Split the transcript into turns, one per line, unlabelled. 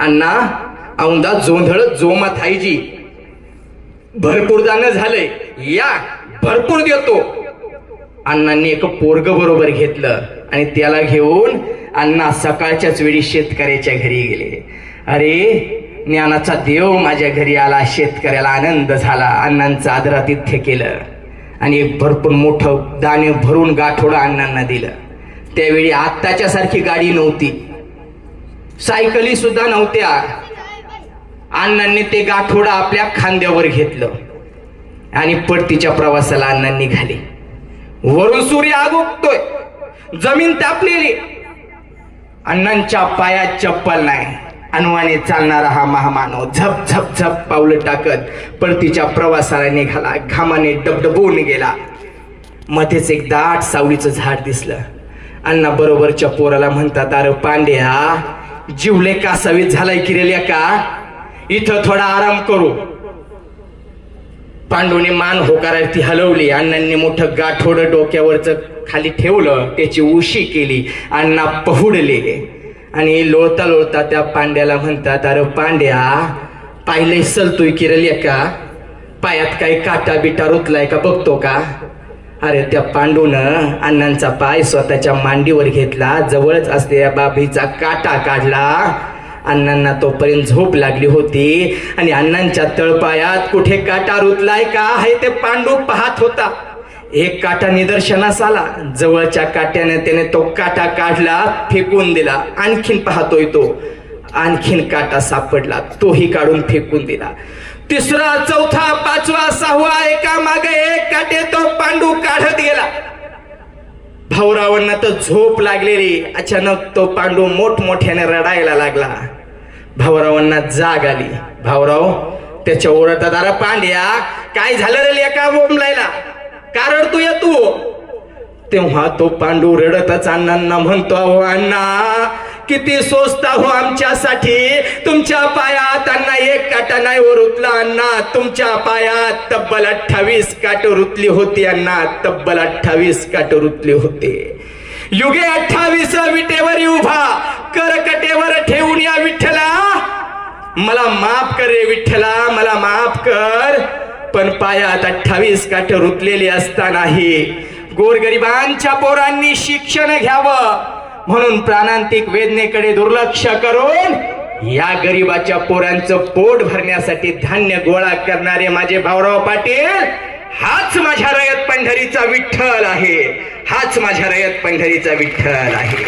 अण्णा औंदा जोंधळ जोमा थाईजी भरपूर जाणं झालंय. या भरपूर देतो. अण्णांनी एक पोरग बरोबर घेतलं आणि त्याला घेऊन अण्णा सकाळच्याच वेळी शेतकऱ्याच्या घरी गेले. अरे ज्ञानाचा देव माझ्या घरी आला शेतकऱ्याला आनंद झाला अण्णांचं आदरातिथ्य केलं. आणि एक भरपूर मोठं दाणे भरून गाठोडं अण्णांना दिलं. त्यावेळी आत्ताच्या सारखी गाडी नव्हती. सायकली सुद्धा नव्हत्या. अण्णांनी ते गाठोडं आपल्या खांद्यावर घेतलं. आणि परतीच्या प्रवासाला अण्णा निघाले वरून सूर्य आगोगतोय जमीन तापलेली. अण्णांच्या पायात चप्पल नाही. अनवाने चालणारा हा महामानव झप झप झप पावलं टाकत परतीच्या प्रवासाला निघाला. घामाने डबडबून गेला. मध्येच एक दाट सावलीचं झाड दिसलं. अण्णा बरोबरच्या पोराला म्हणतात अरे पांड्या जीवले कासावीत झालाय किरेल्या का इथं थोडा आराम करू. पांडूने मान होकारात ती हलवली. अण्णांनी मोठं गाठोड डोक्यावरच खाली ठेवलं. त्याची उशी केली. अण्णा पहुडले. आणि लोळता लोळता त्या पांड्याला म्हणतात अरे पांड्या पाहिले सलतोय किरल्या का पायात काही काटा बिटा रुतलाय का? बघतो का? अरे त्या पांडूनं अण्णांचा पाय स्वतःच्या मांडीवर घेतला जवळच असलेल्या बाबीचा काटा काढला. अण्णांना तोपर्यंत झोप लागली होती आणि अण्णांच्या तळपायात कुठे काटा रुतलाय का हे ते पांडू पाहत होता. एक काटा निदर्शनास आला. जवळच्या काट्याने त्याने तो काटा काढला फेकून दिला. आणखीन पाहतोय तो. आणखीन काटा सापडला. तोही काढून फेकून दिला. तिसरा चौथा पाचवा सहावा काटे तो पांडू काढत गेला. भाऊरावांना तर झोप लागलेली. अचानक तो पांडू मोठमोठ्याने रडायला लागला. भाऊरावांना जाग आली. भाऊराव त्याच्या ओरडतात अरे पांड्या काय झालं रे एका बोंबलायला? कारण तू. तेव्हा तो पांडू रडतच अण्णांना म्हणतो अहो अण्णा किती सोचता हो आमच्यासाठी. तुमच्या पायात अण्णा एक काटा नाही हो रुतला अण्णा. तुमच्या पायात तब्बल अठ्ठावीस काट रुतली होती अण्णा. तब्बल अठ्ठावीस काट रुतली होती. युगे अठ्ठावीस विटेवर उभा. करकटेवर ठेवून या विठ्ठला. मला माफ कर रे विठ्ठला मला माफ कर. पण पायात अठ्ठावीस काठ रुतलेली असतानाही गोरगरिबांच्या पोरांनी शिक्षण घ्यावं. म्हणून प्राणांतिक वेदनेकडे दुर्लक्ष करून या गरीबाच्या पोरांचं पोट भरण्यासाठी धान्य गोळा करणारे माझे भाऊराव पाटील हाच माझ्या रयत पंढरीचा विठ्ठल आहे. हाच माझ्या रयत पंढरीचा विठ्ठल आहे.